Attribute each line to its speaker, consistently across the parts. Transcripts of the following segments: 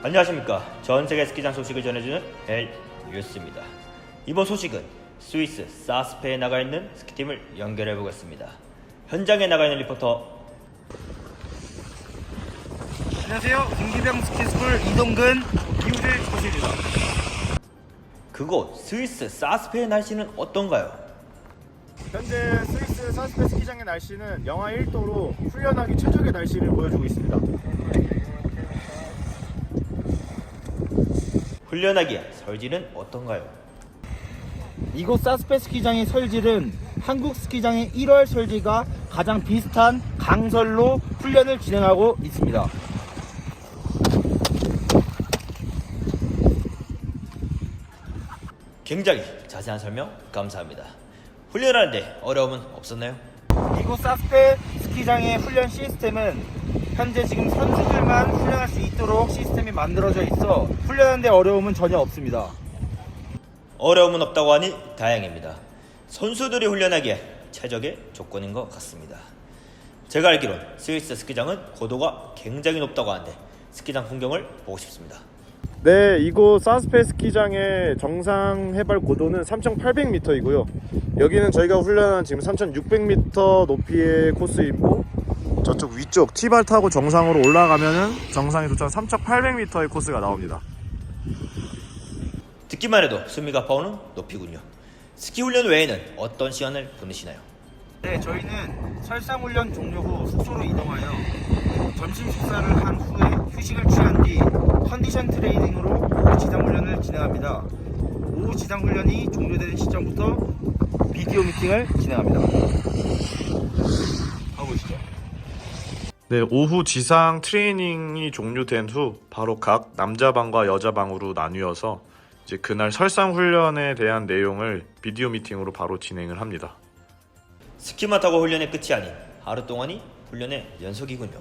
Speaker 1: 안녕하십니까. 전 세계 스키장 소식을 전해주는 엘 뉴스입니다. 이번 소식은 스위스 사스페에 나가 있는 스키팀을 연결해 보겠습니다. 현장에 나가 있는 리포터
Speaker 2: 안녕하세요. 김기병 스키스쿨 이동근 이우재 코치입니다.
Speaker 1: 그곳 스위스 사스페의 날씨는 어떤가요?
Speaker 3: 현재 스위스 사스페 스키장의 날씨는 영하 1도로 훈련하기 최적의 날씨를 보여주고 있습니다.
Speaker 1: 훈련하기에 설질은 어떤가요?
Speaker 2: 이곳 사스페 스키장의 설질은 한국 스키장의 1월 설질과 가장 비슷한 강설로 훈련을 진행하고 있습니다.
Speaker 1: 굉장히 자세한 설명 감사합니다. 훈련하는데 어려움은 없었나요?
Speaker 2: 이곳 사스페 스키장의 훈련 시스템은 현재 지금 선수들만 훈련할 수 있도록 시스템이 만들어져 있어 훈련하는데 어려움은 전혀 없습니다.
Speaker 1: 어려움은 없다고 하니 다행입니다. 선수들이 훈련하기에 최적의 조건인 것 같습니다. 제가 알기론 스위스 스키장은 고도가 굉장히 높다고 하는데 스키장 풍경을 보고 싶습니다.
Speaker 3: 네, 이곳 사스페 스키장의 정상 해발 고도는 3,800m이고요. 여기는 저희가 훈련한 지금 3,600m 높이의 코스이고 저쪽 위쪽 티발 타고 정상으로 올라가면은 정상에 도착 3,800m의 코스가 나옵니다.
Speaker 1: 듣기만 해도 숨이 가 파오는 높이군요. 스키 훈련 외에는 어떤 시간을 보내시나요?
Speaker 2: 네, 저희는 설상 훈련 종료 후 숙소로 이동하여 점심 식사를 한 후에 휴식을 취한 뒤 컨디션 트레이닝으로 오후 지상 훈련을 진행합니다. 오후 지상 훈련이 종료되는 시점부터 비디오 미팅을 진행합니다. 가보시죠.
Speaker 4: 네, 오후 지상 트레이닝이 종료된 후 바로 각 남자 방과 여자 방으로 나뉘어서 이제 그날 설상 훈련에 대한 내용을 비디오 미팅으로 바로 진행을 합니다.
Speaker 1: 스키만 타고 훈련의 끝이 아닌 하루 동안이 훈련의 연속이군요.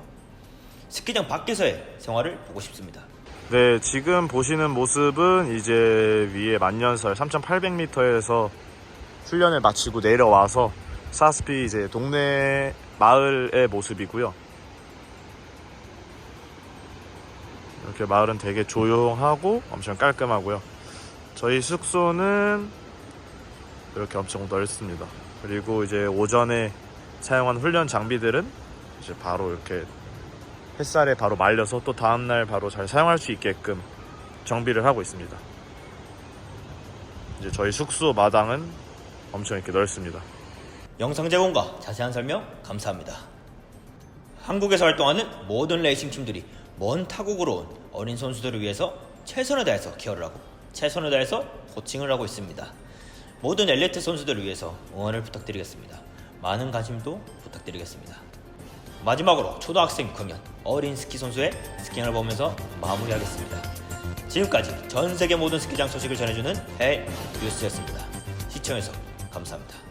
Speaker 1: 스키장 밖에서의 생활을 보고 싶습니다.
Speaker 4: 네, 지금 보시는 모습은 이제 위에 만년설 3,800m에서 훈련을 마치고 내려와서 사스피 이제 동네 마을의 모습이고요. 이렇게 마을은 되게 조용하고 엄청 깔끔하고요. 저희 숙소는 이렇게 엄청 넓습니다. 그리고 이제 오전에 사용한 훈련 장비들은 이제 바로 이렇게 햇살에 바로 말려서 또 다음날 바로 잘 사용할 수 있게끔 정비를 하고 있습니다. 이제 저희 숙소 마당은 엄청 이렇게 넓습니다.
Speaker 1: 영상 제공과 자세한 설명 감사합니다. 한국에서 활동하는 모든 레이싱 팀들이 먼 타국으로 온 어린 선수들을 위해서 최선을 다해서 케어를 하고 최선을 다해서 코칭을 하고 있습니다. 모든 엘리트 선수들을 위해서 응원을 부탁드리겠습니다. 많은 관심도 부탁드리겠습니다. 마지막으로 초등학생 6학년 어린 스키 선수의 스킹을 보면서 마무리하겠습니다. 지금까지 전 세계 모든 스키장 소식을 전해주는 헬 뉴스였습니다. 시청해서 감사합니다.